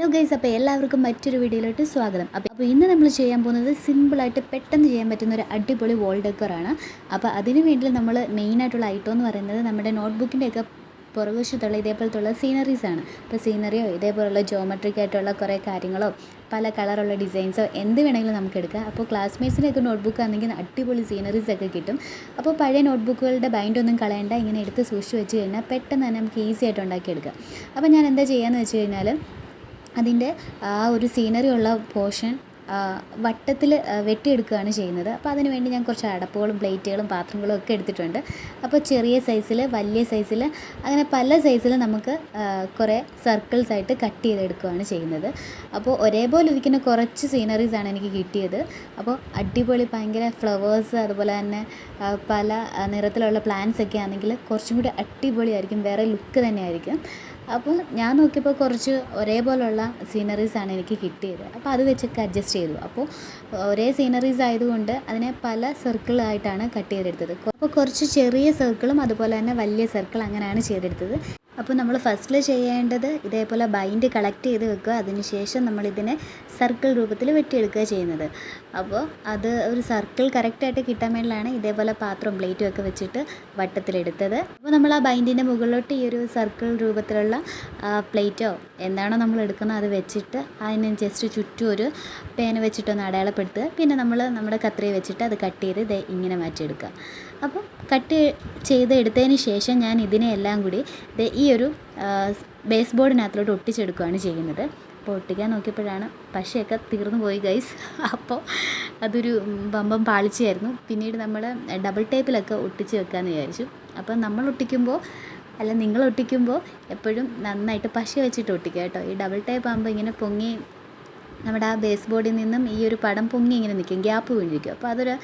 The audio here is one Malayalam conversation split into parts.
ഹലോ ഗൈസ് അപ്പോൾ എല്ലാവർക്കും മറ്റൊരു വീഡിയോയിലോട്ട് സ്വാഗതം. അപ്പോൾ അപ്പോൾ ഇന്ന് നമ്മൾ ചെയ്യാൻ പോകുന്നത് സിമ്പിളായിട്ട് പെട്ടെന്ന് ചെയ്യാൻ പറ്റുന്ന ഒരു അടിപൊളി വോൾ ഡെക്കറാണ് അപ്പോൾ അതിന് വേണ്ടി നമ്മൾ മെയിനായിട്ടുള്ള ഐറ്റം എന്ന് പറയുന്നത് നമ്മുടെ നോട്ട്ബുക്കിന്റെയൊക്കെ പുറകുവശത്തുള്ള ഇതേപോലത്തുള്ള സീനറീസ് ആണ്. ഇപ്പോൾ സീനറിയോ ഇതേപോലുള്ള ജോമെട്രിക് ആയിട്ടുള്ള കുറേ കാര്യങ്ങളോ പല കളറുള്ള ഡിസൈൻസോ എന്ത് വേണമെങ്കിലും നമുക്ക് എടുക്കാം. അപ്പോൾ ക്ലാസ്മേറ്റ്സിന്റെയൊക്കെ നോട്ട്ബുക്ക് ആണെങ്കിൽ അടിപൊളി സീനറീസ് ഒക്കെ കിട്ടും. അപ്പോൾ പഴയ നോട്ട്ബുക്കുകളുടെ ബൈൻഡൊന്നും കളയണ്ട ഇങ്ങനെ എടുത്ത് സൂക്ഷിച്ച് വെച്ച് കഴിഞ്ഞാൽ പെട്ടെന്ന് തന്നെ നമുക്ക് ഈസി ആയിട്ട് ഉണ്ടാക്കിയെടുക്കാം. അപ്പോൾ ഞാൻ എന്താ ചെയ്യാന്ന് വെച്ച് കഴിഞ്ഞാൽ അതിന്റെ ആ ഒരു സീനറി ഉള്ള പോർഷൻ വട്ടത്തിൽ വെട്ടിയെടുക്കുകയാണ് ചെയ്യുന്നത്. അപ്പോൾ അതിന് വേണ്ടി ഞാൻ കുറച്ച് അടപ്പുകളും പ്ലേറ്റുകളും പാത്രങ്ങളും ഒക്കെ എടുത്തിട്ടുണ്ട്. അപ്പോൾ ചെറിയ സൈസിൽ വലിയ സൈസിൽ അങ്ങനെ പല സൈസിൽ നമുക്ക് കുറേ സർക്കിൾസ് ആയിട്ട് കട്ട് ചെയ്തെടുക്കുകയാണ് ചെയ്യുന്നത്. അപ്പോൾ ഒരേപോലെ ഇരിക്കുന്ന കുറച്ച് സീനറീസ് ആണ് എനിക്ക് കിട്ടിയത്. അപ്പോൾ അടിപൊളി ഭയങ്കര ഫ്ലവേഴ്സ് അതുപോലെ തന്നെ പല നിറത്തിലുള്ള പ്ലാന്റ്സ് ഒക്കെ ആണെങ്കിൽ കുറച്ചും കൂടി അടിപൊളിയായിരിക്കും. വേറെ ലുക്ക് തന്നെയായിരിക്കും. അപ്പോൾ ഞാൻ നോക്കിയപ്പോൾ കുറച്ച് ഒരേപോലുള്ള സീനറീസാണ് എനിക്ക് കിട്ടിയത്. അപ്പോൾ അത് വെച്ചൊക്കെ അഡ്ജസ്റ്റ് ചെയ്തു. അപ്പോൾ ഒരേ സീനറീസ് ആയതുകൊണ്ട് അതിനെ പല സർക്കിളായിട്ടാണ് കട്ട് ചെയ്തെടുത്തത്. അപ്പോൾ കുറച്ച് ചെറിയ സർക്കിളും അതുപോലെ തന്നെ വലിയ സർക്കിൾ അങ്ങനെയാണ് ചെയ്തെടുത്തത്. അപ്പോൾ നമ്മൾ ഫസ്റ്റിൽ ചെയ്യേണ്ടത് ഇതേപോലെ ബൈൻഡ് കളക്ട് ചെയ്ത് വെക്കുക. അതിനുശേഷം നമ്മളിതിനെ സർക്കിൾ രൂപത്തിൽ വെട്ടിയെടുക്കുക ചെയ്യുന്നത്. അപ്പോൾ അത് ഒരു സർക്കിൾ കറക്റ്റായിട്ട് കിട്ടാൻ വേണ്ടിയാണ് ഇതേപോലെ പാത്രം പ്ലേറ്റും ഒക്കെ വെച്ചിട്ട് വട്ടത്തിലെടുത്തത്. അപ്പോൾ നമ്മൾ ആ ബൈൻഡിന്റെ മുകളിലോട്ട് ഈ ഒരു സർക്കിൾ രൂപത്തിലുള്ള പ്ലേറ്റോ എന്താണോ നമ്മൾ എടുക്കുന്നത് അത് വെച്ചിട്ട് അതിന് ജസ്റ്റ് ചുറ്റും ഒരു പേന വെച്ചിട്ടൊന്ന് അടയാളപ്പെടുത്തുക. പിന്നെ നമ്മൾ നമ്മുടെ കത്രിക വെച്ചിട്ട് അത് കട്ട് ചെയ്ത് ഇങ്ങനെ മാറ്റിയെടുക്കുക. അപ്പോൾ കട്ട് ചെയ്ത് എടുത്തതിന് ശേഷം ഞാൻ ഇതിനെ എല്ലാം കൂടി ഈ ഒരു ബേസ് ബോർഡിനകത്തോട്ട് ഒട്ടിച്ചെടുക്കുകയാണ് ചെയ്യുന്നത്. അപ്പോൾ ഒട്ടിക്കാൻ നോക്കിയപ്പോഴാണ് പശയൊക്കെ തീർന്നു പോയി ഗൈസ് അപ്പോൾ അതൊരു ബമ്പം പാളിച്ചായിരുന്നു പിന്നീട് നമ്മൾ ഡബിൾ ടേപ്പിലൊക്കെ ഒട്ടിച്ച് വെക്കാമെന്ന് വിചാരിച്ചു. അപ്പോൾ നമ്മൾ ഒട്ടിക്കുമ്പോൾ അല്ല നിങ്ങൾ ഒട്ടിക്കുമ്പോൾ എപ്പോഴും നന്നായിട്ട് പശ വെച്ചിട്ട് ഒട്ടിക്കുക കേട്ടോ. ഈ ഡബിൾ ടേപ്പ് ആകുമ്പോൾ ഇങ്ങനെ പൊങ്ങി നമ്മുടെ ആ ബേസ് ബോർഡിൽ നിന്നും ഈ ഒരു പടം പൊങ്ങി ഇങ്ങനെ നിൽക്കും. ഗ്യാപ്പ് വീണിരിക്കും. അപ്പോൾ അതൊരു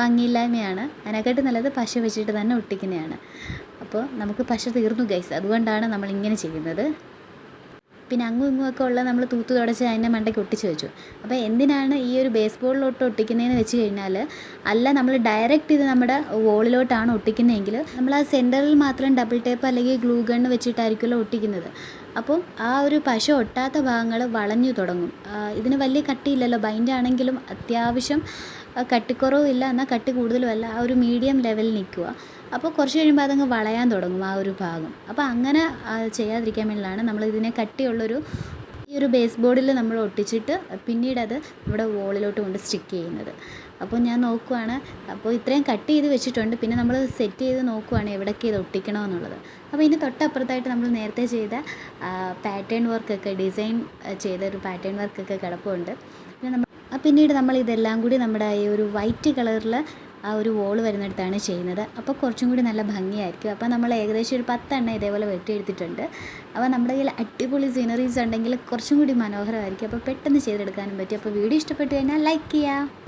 ഭംഗിയില്ലായ്മയാണ്. അതിനെക്കാട്ടും നല്ലത് പശ വെച്ചിട്ട് തന്നെ ഒട്ടിക്കുന്നതാണ്. അപ്പോൾ നമുക്ക് പശ തീർന്നു ഗൈസ് അതുകൊണ്ടാണ് നമ്മൾ ഇങ്ങനെ ചെയ്യുന്നത്. പിന്നെ അങ്ങും ഇങ്ങും ഒക്കെ ഉള്ള നമ്മൾ തൂത്ത് തുടച്ച് അതിന്റെ മണ്ടയ്ക്ക് ഒട്ടിച്ച് വെച്ചു. അപ്പോൾ എന്തിനാണ് ഈ ഒരു ബേസ് ബോളിലോട്ട് ഒട്ടിക്കുന്നതെന്ന് വെച്ച് കഴിഞ്ഞാൽ അല്ല നമ്മൾ ഡയറക്റ്റ് ഇത് നമ്മുടെ വോളിലോട്ടാണ് ഒട്ടിക്കുന്നതെങ്കിൽ നമ്മൾ ആ സെന്ററിൽ മാത്രം ഡബിൾ ടേപ്പ് അല്ലെങ്കിൽ ഗ്ലൂ വെച്ചിട്ടായിരിക്കുമല്ലോ ഒട്ടിക്കുന്നത്. അപ്പോൾ ആ ഒരു പശ ഒട്ടാത്ത ഭാഗങ്ങൾ വളഞ്ഞു തുടങ്ങും. ഇതിന് വലിയ കട്ടിയില്ലല്ലോ. ബൈൻഡ് ആണെങ്കിലും അത്യാവശ്യം കട്ടിക്കുറവും കട്ടിക്കുറവില്ല. എന്നാൽ കട്ടി കൂടുതലുമല്ല. ആ ഒരു മീഡിയം ലെവലിൽ നിൽക്കുക അപ്പോൾ കുറച്ച് കഴിയുമ്പോൾ അതങ്ങ് വളയാൻ തുടങ്ങും ആ ഒരു ഭാഗം. അപ്പോൾ അങ്ങനെ ചെയ്യാതിരിക്കാൻ വേണ്ടിയിട്ടാണ് നമ്മൾ ഇതിനെ കട്ടിയുള്ളൊരു ഈ ഒരു ബേസ് ബോർഡിൽ നമ്മൾ ഒട്ടിച്ചിട്ട് പിന്നീട് അത് നമ്മുടെ വോളിലോട്ട് കൊണ്ട് സ്റ്റിക്ക് ചെയ്യുന്നത്. അപ്പോൾ ഞാൻ നോക്കുവാണ് അപ്പോൾ ഇത്രയും കട്ട് ചെയ്ത് വെച്ചിട്ടുണ്ട്. പിന്നെ നമ്മൾ സെറ്റ് ചെയ്ത് നോക്കുവാണ് എവിടെയൊക്കെ ഇത് ഒട്ടിക്കണമെന്നുള്ളത്. അപ്പോൾ ഇതിന് തൊട്ടപ്പുറത്തായിട്ട് നമ്മൾ നേരത്തെ ചെയ്ത പാറ്റേൺ വർക്കൊക്കെ ഡിസൈൻ ചെയ്ത ഒരു പാറ്റേൺ വർക്കൊക്കെ കിടപ്പുണ്ട്. പിന്നെ നമ്മൾ പിന്നീട് നമ്മൾ ഇതെല്ലാം കൂടി നമ്മുടെ ഈ ഒരു വൈറ്റ് കളറിൽ ആ ഒരു വോൾ വരുന്നിടത്താണ് ചെയ്യുന്നത്. അപ്പോൾ കുറച്ചും കൂടി നല്ല ഭംഗിയായിരിക്കും. അപ്പോൾ നമ്മൾ ഏകദേശം ഒരു പത്തെണ്ണം ഇതേപോലെ വെട്ടിയെടുത്തിട്ടുണ്ട്. അപ്പോൾ നമ്മുടെ കയ്യിൽ അടിപൊളി സീനറീസ് ഉണ്ടെങ്കിൽ കുറച്ചും കൂടി മനോഹരമായിരിക്കും. അപ്പോൾ പെട്ടെന്ന് ചെയ്തെടുക്കാനും പറ്റും. അപ്പോൾ വീഡിയോ ഇഷ്ടപ്പെട്ടു കഴിഞ്ഞാൽ ലൈക്ക് ചെയ്യുക.